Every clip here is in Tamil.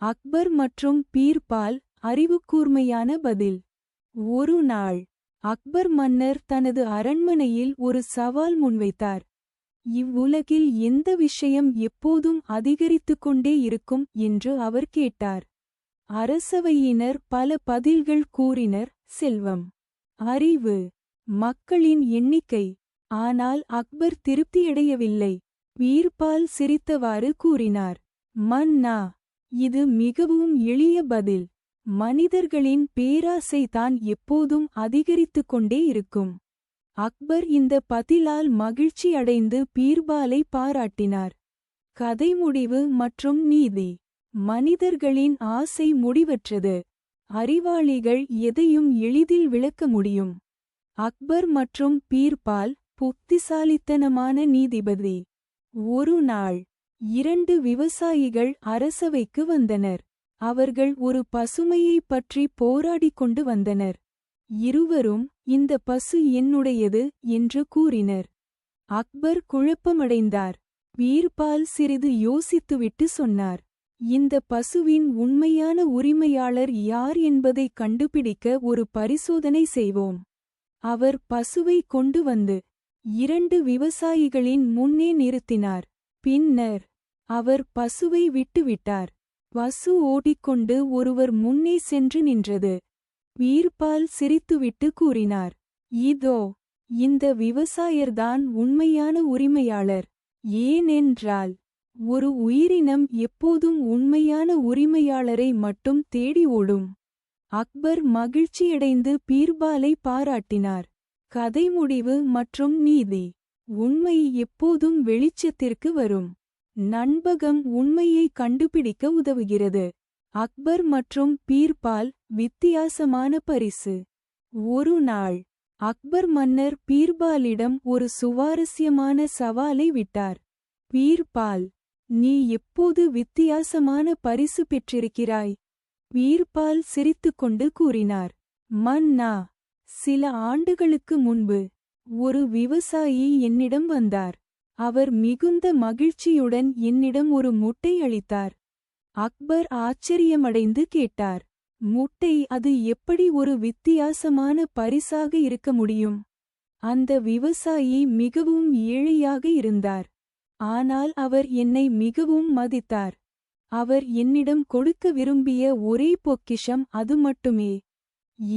அக்பர் மற்றும் பீர்பால் அறிவுக்கூர்மையான பதில். ஒரு நாள் அக்பர் மன்னர் தனது அரண்மனையில் ஒரு சவால் முன்வைத்தார். இவ்வுலகில் எந்த விஷயம் எப்போதும் அதிகரித்துக் கொண்டே இருக்கும் என்று அவர் கேட்டார். அரசவையினர் பல பதில்கள் கூறினர். செல்வம். அறிவு. மக்களின் எண்ணிக்கை. ஆனால் அக்பர் திருப்தியடையவில்லை. பீர்பால் சிரித்தவாறு கூறினார். மன்னா. இது மிகவும் எளிய பதில். மனிதர்களின் பேராசை தான் எப்போதும் அதிகரித்துக் கொண்டே இருக்கும். அக்பர் இந்த பதிலால் மகிழ்ச்சி அடைந்து பீர்பாலை பாராட்டினார். கதை முடிவு மற்றும் நீதி. மனிதர்களின் ஆசை முடிவற்றது. அறிவாளிகள் எதையும் எளிதில் விளக்க முடியும். அக்பர் மற்றும் பீர்பால் புத்திசாலித்தனமான நீதிபதி. ஒரு நாள் இரண்டு விவசாயிகள் அரசவைக்கு வந்தனர். அவர்கள் ஒரு பசுமையைப் பற்றி போராடிக் கொண்டு வந்தனர். இருவரும் இந்த பசு என்னுடையது? என்று கூறினர். அக்பர் குழப்பமடைந்தார். வீர்பால் சிறிது யோசித்துவிட்டு சொன்னார். இந்த பசுவின் உண்மையான உரிமையாளர் யார் என்பதைக் கண்டுபிடிக்க ஒரு பரிசோதனை செய்வோம். அவர் பசுவை கொண்டு வந்து இரண்டு விவசாயிகளின் முன்னே நிறுத்தினார். பின்னர் அவர் பசுவை விட்டுவிட்டார். பசு ஓடிக்கொண்டு ஒருவர் முன்னே சென்று நின்றது. வீர்பால் சிரித்துவிட்டு கூறினார் இதோ இந்த விவசாயர்தான் உண்மையான உரிமையாளர். ஏனென்றால் ஒரு உயிரினம் எப்போதும் உண்மையான உரிமையாளரை மட்டும் தேடி ஓடும். அக்பர் மகிழ்ச்சியடைந்து பீர்பாலை பாராட்டினார் கதை முடிவு மற்றும் நீதி. உண்மை எப்போதும் வெளிச்சத்திற்கு வரும். நண்பகம் உண்மையை கண்டுபிடிக்க உதவுகிறது. அக்பர் மற்றும் பீர்பால் வித்தியாசமான பரிசு. ஒரு நாள் அக்பர் மன்னர் பீர்பாலிடம் ஒரு சுவாரஸ்யமான சவாலை விட்டார். பீர்பால் நீ எப்போது வித்தியாசமான பரிசு பெற்றிருக்கிறாய்? பீர்பால் சிரித்துக்கொண்டு கூறினார். மன்னா சில ஆண்டுகளுக்கு முன்பு ஒரு விவசாயி என்னிடம் வந்தார். அவர் மிகுந்த மகிழ்ச்சியுடன் என்னிடம் ஒரு முட்டை அளித்தார். அக்பர் ஆச்சரியமடைந்து கேட்டார் முட்டை அது எப்படி ஒரு வித்தியாசமான பரிசாக இருக்க முடியும்? அந்த விவசாயி மிகவும் ஏழையாக இருந்தார். ஆனால் அவர் என்னை மிகவும் மதித்தார். அவர் என்னிடம் கொடுக்க விரும்பிய ஒரே பொக்கிஷம் அது மட்டுமே.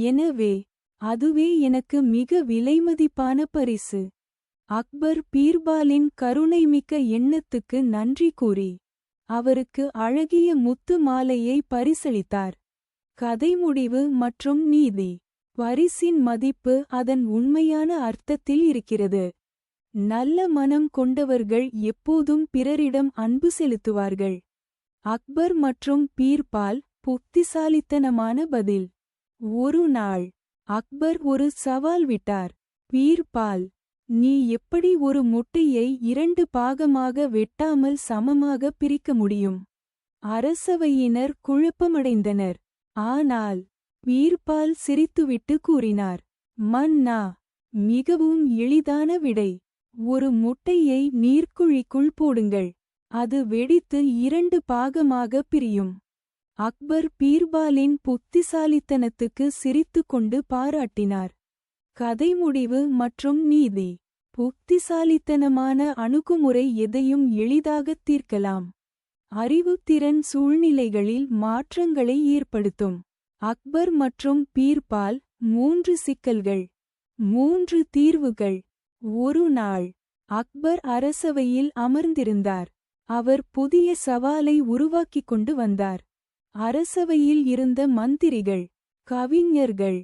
எனவே அதுவே எனக்கு மிக விலைமதிப்பான பரிசு. அக்பர் பீர்பாலின் கருணைமிக்க எண்ணத்துக்கு நன்றி கூறி அவருக்கு அழகிய முத்து மாலையை பரிசளித்தார். கதை முடிவு மற்றும் நீதி. பரிசின் மதிப்பு அதன் உண்மையான அர்த்தத்தில் இருக்கிறது. நல்ல மனம் கொண்டவர்கள் எப்போதும் பிறரிடம் அன்பு செலுத்துவார்கள். அக்பர் மற்றும் பீர்பால் புத்திசாலித்தனமான பதில். ஒரு நாள் அக்பர் ஒரு சவால் விட்டார். பீர்பால் நீ எப்படி ஒரு முட்டையை இரண்டு பாகமாக வெட்டாமல் சமமாக பிரிக்க முடியும்? அரசவையினர் குழப்பமடைந்தனர். ஆனால் வீர்பால் சிரித்துவிட்டு கூறினார் மன்னா மிகவும் எளிதான விடை. ஒரு முட்டையை நீர்க்குழிக்குள் போடுங்கள். அது வெடித்து இரண்டு பாகமாக பிரியும். அக்பர் பீர்பாலின் புத்திசாலித்தனத்துக்கு சிரித்துக்கொண்டு பாராட்டினார். கதை முடிவு மற்றும் நீதி. புத்திசாலித்தனமான அணுகுமுறை எதையும் எளிதாகத் தீர்க்கலாம். அறிவுத்திறன் சூழ்நிலைகளில் மாற்றங்களை ஏற்படுத்தும். அக்பர் மற்றும் பீர்பால் மூன்று சிக்கல்கள். மூன்று தீர்வுகள். ஒரு நாள். அக்பர் அரசவையில் அமர்ந்திருந்தார். அவர் புதிய சவாலை உருவாக்கிக் கொண்டு வந்தார். அரசவையில் இருந்த மந்திரிகள் கவிஞர்கள்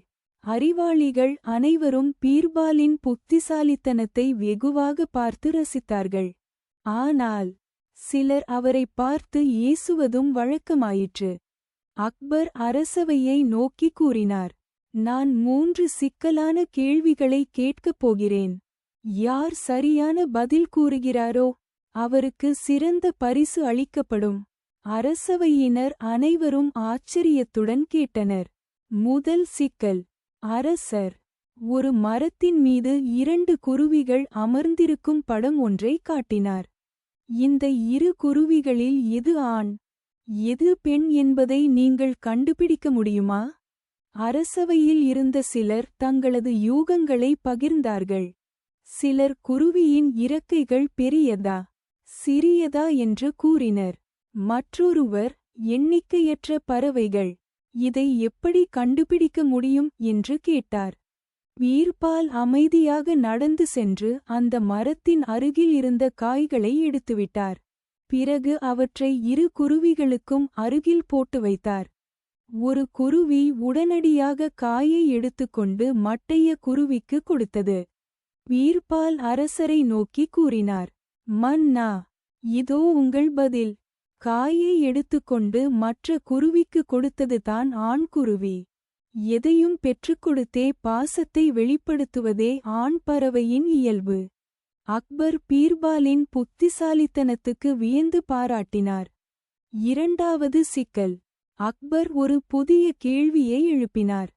அறிவாளிகள் அனைவரும் பீர்பாலின் புத்திசாலித்தனத்தை வெகுவாக பார்த்து ரசித்தார்கள். ஆனால் சிலர் அவரை பார்த்து ஏசுவதும் வழக்கமாயிற்று. அக்பர் அரசவையை நோக்கி கூறினார் நான் மூன்று சிக்கலான கேள்விகளை கேட்கப் போகிறேன். யார் சரியான பதில் கூறுகிறாரோ அவருக்கு சிறந்த பரிசு அளிக்கப்படும். அரசவையினர் அனைவரும் ஆச்சரியத்துடன் கேட்டனர். முதல் சிக்கல் அரசர் ஒரு மரத்தின் மீது இரண்டு குருவிகள் அமர்ந்திருக்கும் படம் ஒன்றை காட்டினார். இந்த இரு குருவிகளில் எது ஆண் எது பெண் என்பதை நீங்கள் கண்டுபிடிக்க முடியுமா? அரசவையில் இருந்த சிலர் தங்களது யூகங்களை பகிர்ந்தார்கள். சிலர் குருவியின் இறக்கைகள் பெரியதா சிறியதா என்று கூறினர். மற்றொருவர் எண்ணிக்கையற்ற பறவைகள் இதை எப்படி கண்டுபிடிக்க முடியும் என்று கேட்டார். வீர்பால் அமைதியாக நடந்து சென்று அந்த மரத்தின் அருகில் இருந்த காய்களை எடுத்துவிட்டார். பிறகு அவற்றை இரு குருவிகளுக்கும் அருகில் போட்டு வைத்தார். ஒரு குருவி உடனடியாக காயை எடுத்துக்கொண்டு மட்டைய குருவிக்கு கொடுத்தது. வீர்பால் அரசரை நோக்கி கூறினார் மன்னா இதோ உங்கள் பதில். காயை எடுத்துக்கொண்டு மற்ற குருவிக்கு கொடுத்ததுதான் ஆண் குருவி. எதையும் பெற்றுக் கொடுத்தே பாசத்தை வெளிப்படுத்துவதே ஆண் பறவையின் இயல்பு. அக்பர் பீர்பாலின் புத்திசாலித்தனத்துக்கு வியந்து பாராட்டினார். இரண்டாவது சிக்கல். அக்பர் ஒரு புதிய கேள்வியை எழுப்பினார்.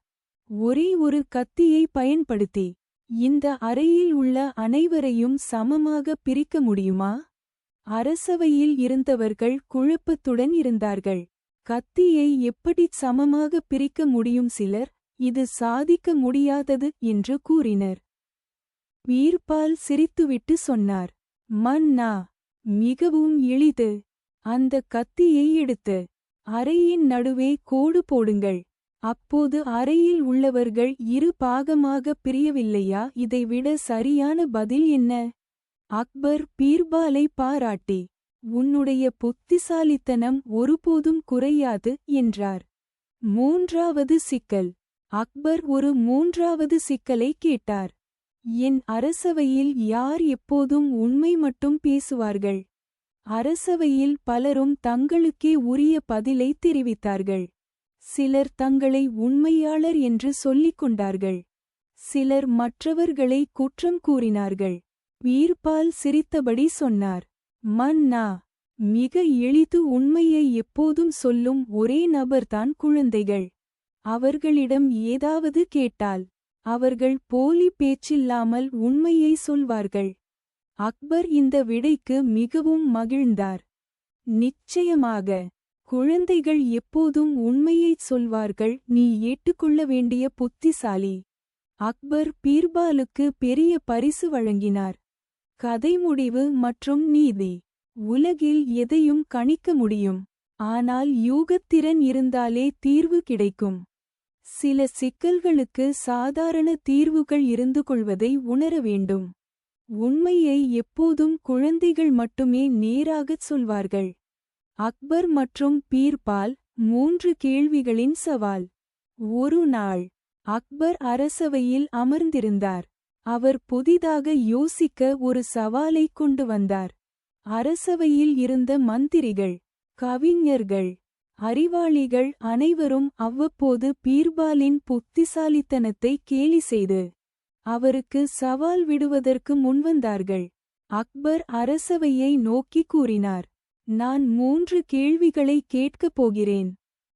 ஒரே ஒரு கத்தியை பயன்படுத்தி. இந்த அறையில் உள்ள அனைவரையும் சமமாக பிரிக்க முடியுமா? அரசவையில் இருந்தவர்கள் குழப்பத்துடன் இருந்தார்கள். கத்தியை எப்படிச் சமமாக பிரிக்க முடியும் சிலர் இது சாதிக்க முடியாதது என்று கூறினர். வீர்பால் சிரித்துவிட்டு சொன்னார் மன்னா மிகவும் எளிது. அந்த கத்தியை எடுத்து அறையின் நடுவே கோடு போடுங்கள். அப்போது அறையில் உள்ளவர்கள் இரு பாகமாக பிரியவில்லையா? இதைவிட சரியான பதில் என்ன? அக்பர் பீர்பாலை பாராட்டி உன்னுடைய புத்திசாலித்தனம் ஒருபோதும் குறையாது என்றார். மூன்றாவது சிக்கல். அக்பர் ஒரு மூன்றாவது சிக்கலை கேட்டார். என் அரசவையில் யார் எப்போதும் உண்மை மட்டும் பேசுவார்கள்? அரசவையில் பலரும் தங்களுக்கே உரிய பதிலை தெரிவித்தார்கள். சிலர் தங்களை உண்மையாளர் என்று சொல்லிக் கொண்டார்கள். சிலர் மற்றவர்களை குற்றம் கூறினார்கள். வீர்பால் சிரித்தபடி சொன்னார். மன்னா மிக எளிது உண்மையை எப்போதும் சொல்லும் ஒரே நபர்தான் குழந்தைகள். அவர்களிடம் ஏதாவது கேட்டால் அவர்கள் போலி பேச்சில்லாமல் உண்மையை சொல்வார்கள். அக்பர் இந்த விடைக்கு மிகவும் மகிழ்ந்தார். நிச்சயமாக குழந்தைகள் எப்போதும் உண்மையைச் சொல்வார்கள் நீ ஏற்றுக்கொள்ள வேண்டிய புத்திசாலி. அக்பர் பீர்பாலுக்கு பெரிய பரிசு வழங்கினார். கதை முடிவு மற்றும் நீதி. உலகில் எதையும் கணிக்க முடியும். ஆனால் யூகத்திறன் இருந்தாலே தீர்வு கிடைக்கும். சில சிக்கல்களுக்கு சாதாரண தீர்வுகள் இருந்து கொள்வதை உணர வேண்டும். உண்மையை எப்போதும் குழந்தைகள் மட்டுமே நேராகச் சொல்வார்கள். அக்பர் மற்றும் பீர்பால் மூன்று கேள்விகளின் சவால். ஒரு நாள் அக்பர் அரசவையில் அமர்ந்திருந்தார். அவர் புதிதாக யோசிக்க ஒரு சவாலை கொண்டு வந்தார். அரசவையில் இருந்த மந்திரிகள் கவிஞர்கள் அறிவாளிகள் அனைவரும் அவ்வப்போது பீர்பாலின் புத்திசாலித்தனத்தை கேலி செய்து அவருக்கு சவால் விடுவதற்கு முன்வந்தார்கள். அக்பர் அரசவையை நோக்கி கூறினார் நான் மூன்று கேள்விகளை கேட்கப் போகிறேன்.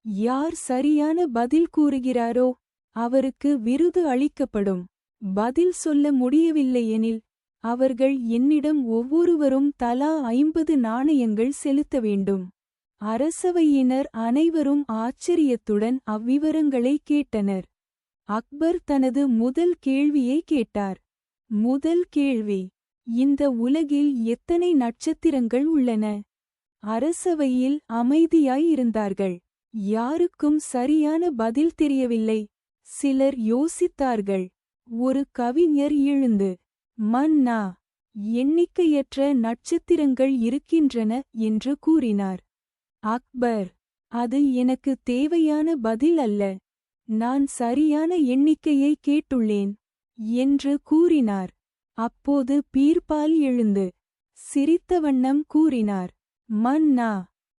யார் சரியான பதில் கூறுகிறாரோ அவருக்கு விருது அளிக்கப்படும். பதில் சொல்ல முடியவில்லையெனில் அவர்கள் என்னிடம் ஒவ்வொருவரும் தலா ஐம்பது நாணயங்கள் செலுத்த வேண்டும். அரசவையினர் அனைவரும் ஆச்சரியத்துடன் அவ்விவரங்களை கேட்டனர். அக்பர் தனது முதல் கேள்வியை கேட்டார். முதல் கேள்வி இந்த உலகில் எத்தனை நட்சத்திரங்கள் உள்ளன? அரசவையில் அமைதியாயிருந்தார்கள். யாருக்கும் சரியான பதில் தெரியவில்லை. சிலர் யோசித்தார்கள். ஒரு கவிஞர் எழுந்து மன்னா எண்ணிக்கையற்ற நட்சத்திரங்கள் இருக்கின்றன என்று கூறினார். அக்பர் அது எனக்கு தேவையான பதில் அல்ல. நான் சரியான எண்ணிக்கையை கேட்டுள்ளேன் என்று கூறினார். அப்போது பீர்பால் எழுந்து சிரித்த வண்ணம் கூறினார். மன்னா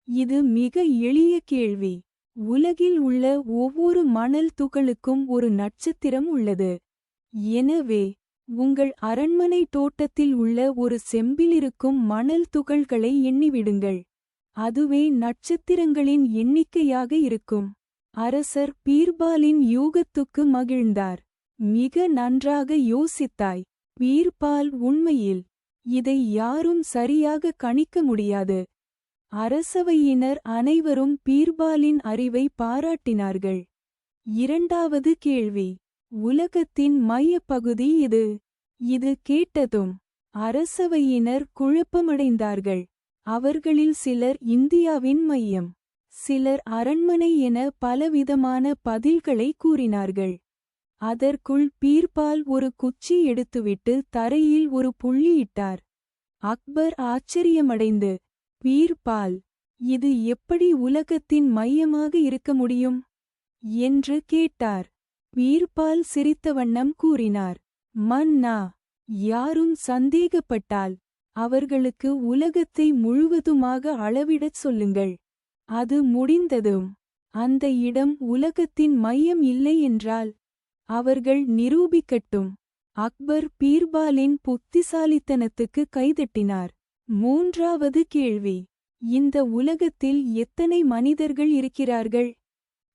இது மிக எளிய கேள்வி. உலகில் உள்ள ஒவ்வொரு மணல் துகளுக்கும் ஒரு நட்சத்திரம் உள்ளது. எனவே உங்கள் அரண்மனை தோட்டத்தில் உள்ள ஒரு செம்பிலிருக்கும் மணல் துகள்களை எண்ணிவிடுங்கள். அதுவே நட்சத்திரங்களின் எண்ணிக்கையாக இருக்கும். அரசர் பீர்பாலின் யூகத்துக்கு மகிழ்ந்தார். மிக நன்றாக யோசித்தாய். பீர்பால் உண்மையில் இதை யாரும் சரியாக கணிக்க முடியாது. அரசவையினர் அனைவரும் பீர்பாலின் அறிவை பாராட்டினார்கள். இரண்டாவது கேள்வி உலகத்தின் மையப்பகுதி இது. இது கேட்டதும் அரசவையினர் குழப்பமடைந்தார்கள். அவர்களில் சிலர் இந்தியாவின் மையம் சிலர் அரண்மனை என பலவிதமான பதில்களை கூறினார்கள். அதற்குள் பீர்பால் ஒரு குச்சி எடுத்துவிட்டு தரையில் ஒரு புள்ளியிட்டார் அக்பர் ஆச்சரியமடைந்து பீர்பால் இது எப்படி உலகத்தின் மையமாக இருக்க முடியும்? என்று கேட்டார். பீர்பால் சிரித்த வண்ணம் கூறினார். மன்னா யாரும் சந்தேகப்பட்டால் அவர்களுக்கு உலகத்தை முழுவதுமாக அளவிடச் சொல்லுங்கள். அது முடிந்ததும் அந்த இடம் உலகத்தின் மையம் இல்லை என்றால் அவர்கள் நிரூபிக்கட்டும். அக்பர் பீர்பாலின் புத்திசாலித்தனத்துக்கு கைதட்டினார். மூன்றாவது கேள்வி இந்த உலகத்தில் எத்தனை மனிதர்கள் இருக்கிறார்கள்?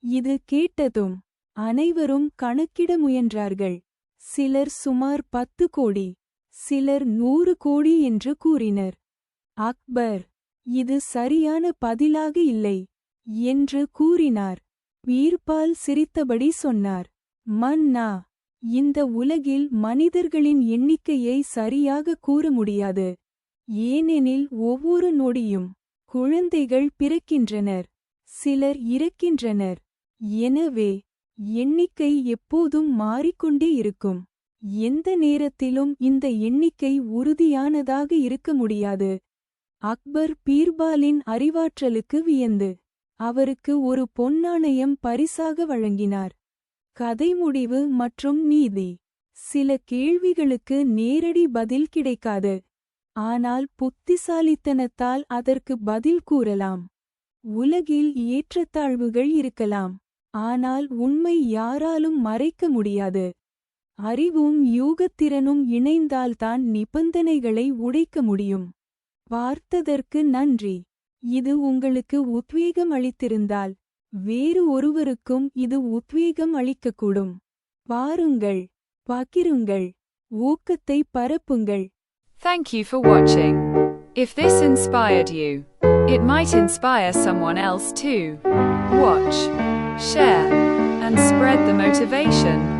இது கேட்டதும் அனைவரும் கணக்கிட முயன்றார்கள். சிலர் சுமார் பத்து கோடி சிலர் நூறு கோடி என்று கூறினர். அக்பர் இது சரியான பதிலாக இல்லை என்று கூறினார். வீர்பால் சிரித்தபடி சொன்னார். மன்னா இந்த உலகில் மனிதர்களின் எண்ணிக்கையை சரியாக கூற முடியாது. ஏனெனில் ஒவ்வொரு நொடியும் குழந்தைகள் பிறக்கின்றனர் சிலர் இறக்கின்றனர். எனவே எண்ணிக்கை எப்போதும் மாறிக்கொண்டே இருக்கும். எந்த நேரத்திலும் இந்த எண்ணிக்கை உறுதியானதாக இருக்க முடியாது. அக்பர் பீர்பாலின் அறிவாற்றலுக்கு வியந்து அவருக்கு ஒரு பொன்னாணயம் பரிசாக வழங்கினார். கதை முடிவு மற்றும் நீதி. சில கேள்விகளுக்கு நேரடி பதில் கிடைக்காது. ஆனால் புத்திசாலித்தனத்தால் அதற்கு பதில் கூறலாம். உலகில் ஏற்றத்தாழ்வுகள் இருக்கலாம். ஆனால் உண்மை யாராலும் மறைக்க முடியாது. அறிவும் யூகத்திறனும் இணைந்தால்தான் நிபந்தனைகளை உடைக்க முடியும். பார்த்ததற்கு நன்றி. இது உங்களுக்கு உத்வேகம் அளித்திருந்தால் வேறு ஒருவருக்கும் இது உத்வேகம் அளிக்கக்கூடும். பாருங்கள் பகிருங்கள் ஊக்கத்தை பரப்புங்கள். Thank you for watching. If this inspired you, it might inspire someone else too. Watch, share, and spread the motivation.